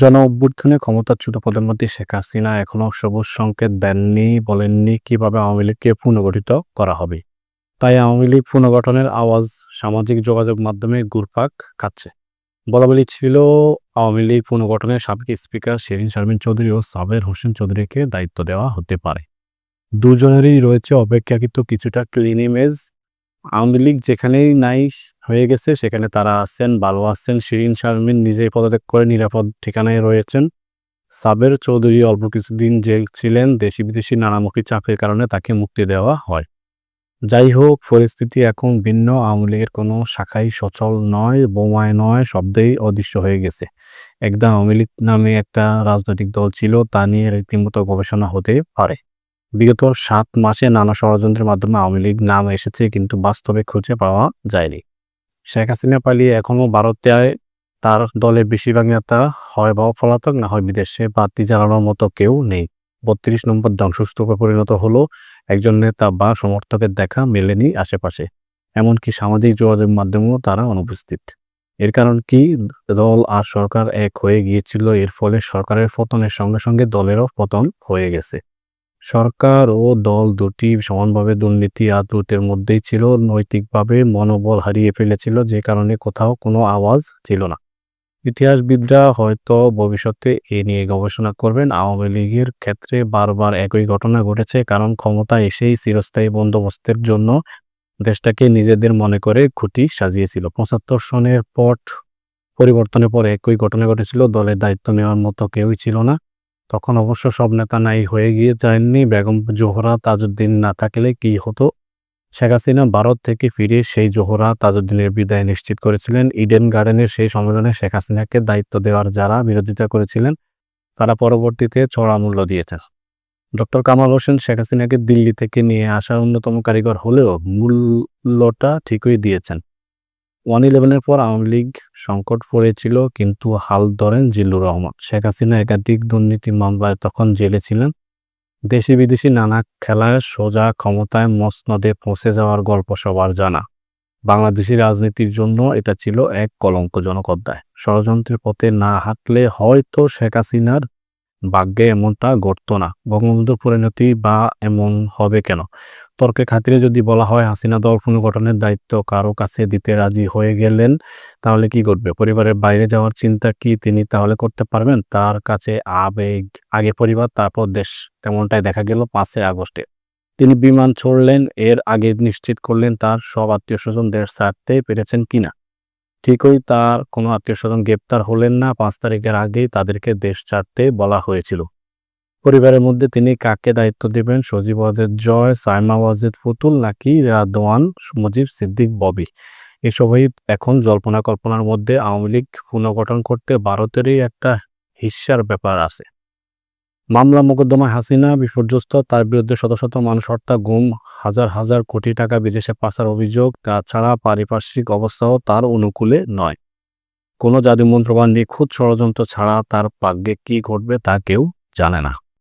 জন অভ্যুত্থানে ক্ষমতাচ্যুত প্রধানমন্ত্রী শেখ হাসিনা এখনও সবুজ সংকেত দেননি, বলেননি কীভাবে আওয়ামী লীগকে পুনর্গঠিত করা হবে। তাই আওয়ামী লীগ পুনর্গঠনের আওয়াজ সামাজিক যোগাযোগ মাধ্যমে ঘুরপাক খাচ্ছে। বলা বলি ছিল, আওয়ামী লীগ পুনর্গঠনের সাবেক স্পিকার শেরিন শারমিন চৌধুরী ও সাবের হোসেন চৌধুরীকে দায়িত্ব দেওয়া হতে পারে। দুজনেরই রয়েছে অপেক্ষাকৃত কিছুটা ক্লিন ইমেজ আওয়ামী লীগ যেখানেই নাই হয়ে গেছে, সেখানে তারা আছেন ভালো আছেন, শিরিন শারমিন নিজেই পদত্যাগ করে নিরাপদ ঠিকানায় রয়েছেন। সাবের চৌধুরী অল্প কিছুদিন জেল ছিলেন দেশি বিদেশি নানামুখী চাপের কারণে তাকে মুক্তি দেওয়া হয়। যাই হোক, পরিস্থিতি এখন ভিন্ন। আওয়ামী লীগের কোনো শাখাই সচল নয়, বোমায় নয়, শব্দেই অদৃশ্য হয়ে গেছে। একদম আওয়ামী লীগ নামে একটা রাজনৈতিক দল ছিল, তা নিয়ে রীতিমতো গবেষণা হতে পারে। বিগত সাত মাসে নানা ষড়যন্ত্রের মাধ্যমে আওয়ামী লীগ নাম এসেছে কিন্তু বাস্তবে খুঁজে পাওয়া যায়নি। শেখ হাসিনা পালিয়ে এখনও ভারতে তার দলের বেশিরভাগ নেতা হয় বা পলাতক, না হয় বিদেশে বাতি জ্বালানোর মতো কেউ নেই। বত্রিশ নম্বর ধ্বংসস্তূপে পরিণত হলো একজন নেতা বা সমর্থকের দেখা মেলেনি আশেপাশে। এমনকি সামাজিক যোগাযোগ মাধ্যমেও তারা অনুপস্থিত। এর কারণ কি? দল আর সরকার এক হয়ে গিয়েছিল, এর ফলে সরকারের পতনের সঙ্গে সঙ্গে দলেরও পতন হয়ে গেছে। সরকার ও দল দুটি সমানভাবে দুর্নীতি আর ত্রুটির মধ্যেই ছিল। নৈতিকভাবে মনোবল হারিয়ে ফেলেছিল, যে কারণে কোথাও কোনো আওয়াজ ছিল না। ইতিহাসবিদরা হয়তো ভবিষ্যতে এ নিয়ে গবেষণা করবেন। আওয়ামী লীগের ক্ষেত্রে বারবার একই ঘটনা ঘটেছে, কারণ ক্ষমতা এসেই চিরস্থায়ী বন্দোবস্তের জন্য দেশটাকে নিজেদের মনে করে খুঁটি সাজিয়েছিল। পঁচাত্তর সনের পট পরিবর্তনের পর একই ঘটনা ঘটেছিল। দলের দায়িত্ব নেওয়ার মতো কেউই ছিল না। তখন অবশ্য সব নেতা নাই হয়ে গিয়ে যায়নি। বেগম জোহরা, তাজউদ্দিন না থাকলে কি হতো? শেখ হাসিনা ভারত থেকে ফিরে সেই জোহরা তাজউদ্দিনের বিদায় নিশ্চিত করেছিলেন। ইডেন গার্ডেনের সেই সম্মেলনে শেখ হাসিনাকে দায়িত্ব দেওয়ার যারা বিরোধিতা করেছিলেন, তারা পরবর্তীতে চড়া মূল্য দিয়েছেন। ডক্টর কামাল হোসেন শেখ হাসিনাকে দিল্লি থেকে নিয়ে আসা অন্যতম কারিগর হলেও মূল্যটা ঠিকই দিয়েছেন। ওয়ান ইলেভেনের পর আওয়ামী লীগ সংকট পড়েছিল, কিন্তু হাল ধরেন জিল্লুর রহমান। শেখ হাসিনা একাধিক দুর্নীতি মামলায় তখন জেলে ছিলেন। দেশি বিদেশি নানা খেলায় সোজা ক্ষমতায় মসনদে পৌঁছে যাওয়ার গল্প সবার জানা। বাংলাদেশি রাজনীতির জন্য এটা ছিল এক কলঙ্কজনক অধ্যায়। ষড়যন্ত্রের পথে না হাঁটলে হয়তো শেখ হাসিনার ভাগ্যে এমনটা ঘটতো না। বঙ্গবন্ধুর পরিণতি বা এমন হবে কেন? তর্কের খাতিরে যদি বলা হয়, হাসিনা দল পুনর্গঠনের দায়িত্ব কারও কাছে দিতে রাজি হয়ে গেলেন, তাহলে কি ঘটবে? পরিবারের বাইরে যাওয়ার চিন্তা কি তিনি তাহলে করতে পারবেন? তার কাছে আবেগ, আগে পরিবার, তারপর দেশ, তেমনটাই দেখা গেল পাঁচই আগস্টে। তিনি বিমান ছড়লেন, এর আগে নিশ্চিত করলেন তার সব আত্মীয় স্বজন দেশ ছাড়তে পেরেছেন কিনা? ঠিকই তার কোনো আত্মীয় স্বজন গ্রেপ্তার হলেন না। পাঁচ তারিখের আগেই তাদেরকে দেশ ছাড়তে বলা হয়েছিল। পরিবারের মধ্যে তিনি কাকে দায়িত্ব দেবেন? সজীব ওয়াজেদ জয়, সাইমা ওয়াজেদ পুতুল নাকি রাদওয়ান মুজিব সিদ্দিক ববি? এসবই এখন জল্পনা কল্পনার মধ্যে আওয়ামী লীগ পুনর্গঠন করতে ভারতেরই একটা হিস্যার ব্যাপার আছে। মামলা মোকদ্দমায় হাসিনা বিপর্যস্ত, তার বিরুদ্ধে শত শত মানুষ হত্যা গুম, হাজার হাজার কোটি টাকা বিদেশে পাচার অভিযোগ, তাছাড়া পারিপার্শ্বিক অবস্থাও তার অনুকূলে নয়। কোনো জাদুমন্ত্র বা নিখুঁত ষড়যন্ত্র ছাড়া তার ভাগ্যে কী ঘটবে তা কেউ জানে না।